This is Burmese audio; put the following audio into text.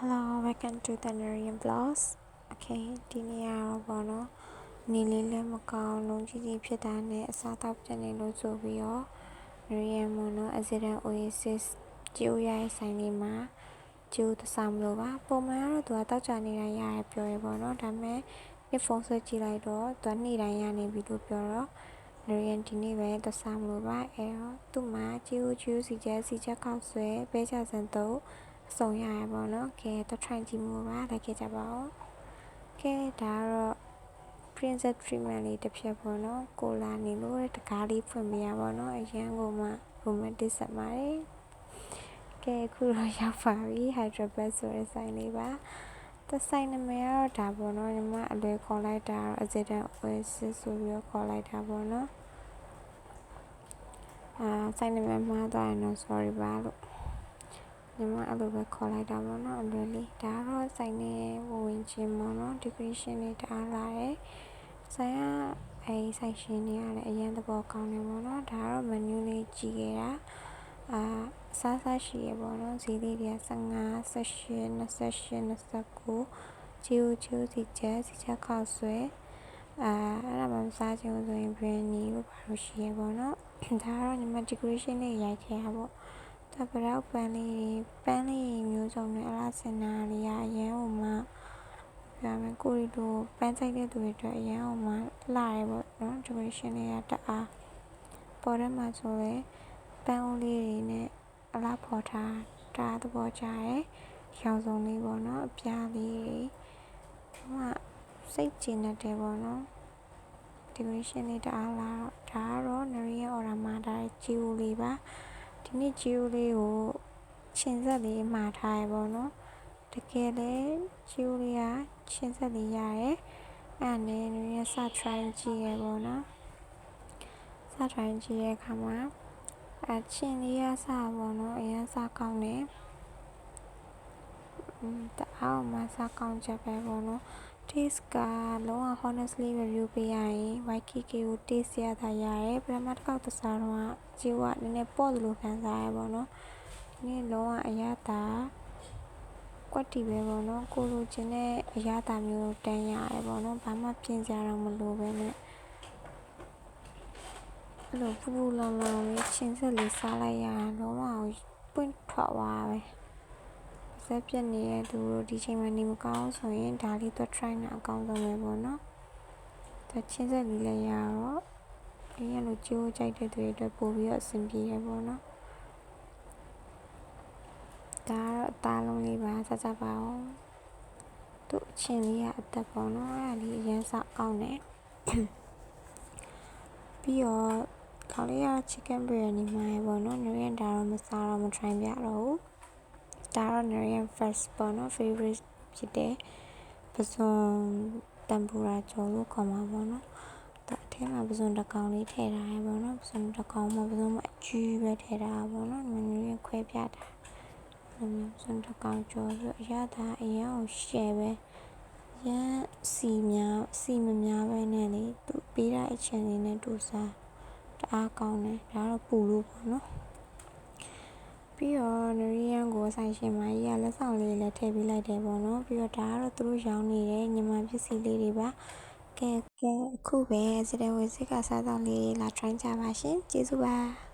Hello welcome to the Narian Vlogs Okay ဒီနေ့ကတော့ပေါ့နော်နေလေးလည်းမကောင်းလုံးကြီးကြီးဖြစ်တာနဲ့အစားတောက်ပြန်နေလို့ဆိုပြီးတော့ Narian ပေါ့နော် Accident Oasis ကျိုးရိုက်ဆိုင်လေးမှာကျိုးသစားမလို့ပါပုံမှန်ကတော့သူကတောက်ကြနေတိုင်းရရပြောရပေါ့နော်ဒါပေမဲ့ဒီဖုန်းဆွဲကြည့်လိုက်တော့သူကနေ့တိုင်းရနေပြီလို့ပြောတော့ Narian ဒီနေ့ပဲသစားမလို့ပါအဲတော့သူ့မှာကျိုးကျိုးစီချက်စီချက်ခောက်ဆွဲပဲချစံတော့အ စုံရရပါတော့။ကဲတော့ try ကြည့်မှုပါလိုက်ခဲ့ကြပါဦး။ကဲဒါကတော့ princess treatment လေးတစ်ဖြတ်ပေါ့နော်။ကိုလာနေလို့တကားလေးဖွင့်ပြရပါတော့။အရန်ကိုမှ romantic ဆက်ပါတယ်။ကဲအခုတော့ရောက်ပါပြီ Hyderabad ဆိုတဲ့ဆိုင်လေးပါ။တဆိုင်နာမည်ကတော့ဒါပေါ့နော်ညီမအလွယ်ခေါ်လိုက်တာတော့ Accident Oasis ဆိုပြီးတော့ခေါ်လိုက်တာပေါ့နော်။အာဆိုင်နာမည်မှားသွားရင်တော့ sorry ပါလို့ ညီမအဲ့လိုပဲခေါ်လိုက်တာပေါ့နော်အလွယ်လေးဒါကတော့ဆိုင်နေဝင်ချင်းပေါ့နော် decoration တွေတအားလာတယ်ဆိုင်ကအဲဆိုင်ရှင်တွေရတယ်အရင်သဘောကောင်းတယ်ပေါ့နော်ဒါကတော့ menu လေးကြည့်ခဲ့တာအာစားစားရှိရပေါ့နော်ဈေးလေးတွေက15 18 28 29ချီဦးချီဦးစီချက်စီချက်ခောက်ဆွဲအာအဲ့ဒါမှမစားချင်ဘူးဆိုရင် brandy လို့ပါလို့ရှိရပေါ့နော်ဒါကတော့ညီမ decoration လေးရိုက်ခဲ့တာပေါ့ တပရောက်ပန်းလေးပန်းလေးမျိုးစုံနဲ့အလားစင်နာလေးရအရင်ဟိုမှပြမယ်ကိုရီတို့ပန်းဆိုင်တဲ့သူတွေအတွက်အရင်ဟိုမှလှရဲပေါ့နော် decoration လေးကတအားပေါ်ထဲမှာဆိုလဲပန်းအိုးလေးတွေနဲ့အလားပေါ်ထားတအားသဘောကျရဲရောင်စုံလေးပေါ့နော်အပြားလေးတွေဟိုမှစိတ်ကျဉ်တတ်တယ်ပေါ့နော် decoration လေးတအားလာတော့ဒါကတော့ Nariya order မှာဒါဂျီဝူလေးပါ ဒီနေ့ဂျီယိုလေးကိုခြင်ဆက်လေးမှာထားရပေါ့နော်တကယ်လဲဂျီယိုလေးကခြင်ဆက်လေးရတယ်အဲ့နဲ့နည်းနည်းစ try ကြည့်ရပေါ့နော်စ try ကြည့်ရခါမှာအချင်းလေးရစပေါ့နော်အရင်စကောင်းတယ်อืมတအားမှစကောင်းချက်ပဲပေါ့နော် taste ကလုံးဝ honestly review ပေးရရင် YKK ကို taste ရတာရတယ်ပထမတစ်ခေါက်တစားတော့ဂျီဝနည်းနည်းပေါ့တယ်လို့ခံစားရပါတော့ဒီနေ့လုံးဝအရသာကွက်တီပဲပေါ့နော်ကိုလိုချင်တဲ့အရသာမျိုးတန်းရတယ်ပေါ့နော်ဘာမှပြင်စရာတော့မလိုပဲနဲ့အဲ့လိုပူပူလောင်လောင်လေးချင်းဆက်လေးစားလိုက်ရလုံးဝပွင့်ထွက်သွားပဲ ဇက်ပြက်နေတဲ့သူတို့ဒီချိန်မှာနေမကောင်းဆိုရင်ဒါလေးတော့ try နာအကောင်းဆုံးပဲပေါ့နော်ဒါချင်းဆက်လေးလည်းရတော့ဒီရလိုကြိုးကြိုက်တဲ့သူတွေအတွက်ပို့ပြီးတော့အဆင်ပြေရပေါ့နော်ဒါကတော့အသားလုံးလေးပါစစပါအောင်သူ့အချင်းလေးကအသက်ပေါ့နော်အဲ့ဒါလေးအရင်စအောင်နေပြီးတော့ခေါင်းလေးက chicken biryani မှာပေါ့နော်နရင်ဒါတော့မစားတော့မ try ပြတော့ဘူး ဒါတော့ Narian first ပေါ့နော် favorite ဖြစ်တယ်ပစွန်တမ်ပူရာကျော်လို့ခေါ်မှာပေါ့နော်ဒါအထဲမှာပစွန်တစ်ကောင်လေးထည့်ထားရပေါ့နော်ပစွန်တစ်ကောင်မှာပစွန်မအကြီးပဲထည့်ထားပေါ့နော် Narian ခွဲပြတာလိုမျိုးပစွန်တစ်ကောင်ကျော်ပြီးအရသာအရင်ကိုရှယ်ပဲရမ်းစီများစီမများပဲနဲ့လေသူပေးတဲ့အချင်းလေးနဲ့တူစားတအားကောင်းတယ်ဒါတော့ပူလို့ပေါ့နော် ပြီးတော့နရီယန်ကိုဆိုင်ရှင်မကြီးကလက်ဆောင်လေးလည်းထည့်ပေးလိုက်တယ်ပေါ့နော်ပြီးတော့ဒါကတော့သူတို့ရောင်းနေတဲ့ညမပစ္စည်းလေးတွေပါကဲကဲအခုပဲစတဲ့ဝေစစ်ကစားတော့လေးလာ try ကြပါရှင်ကျေးဇူးပါ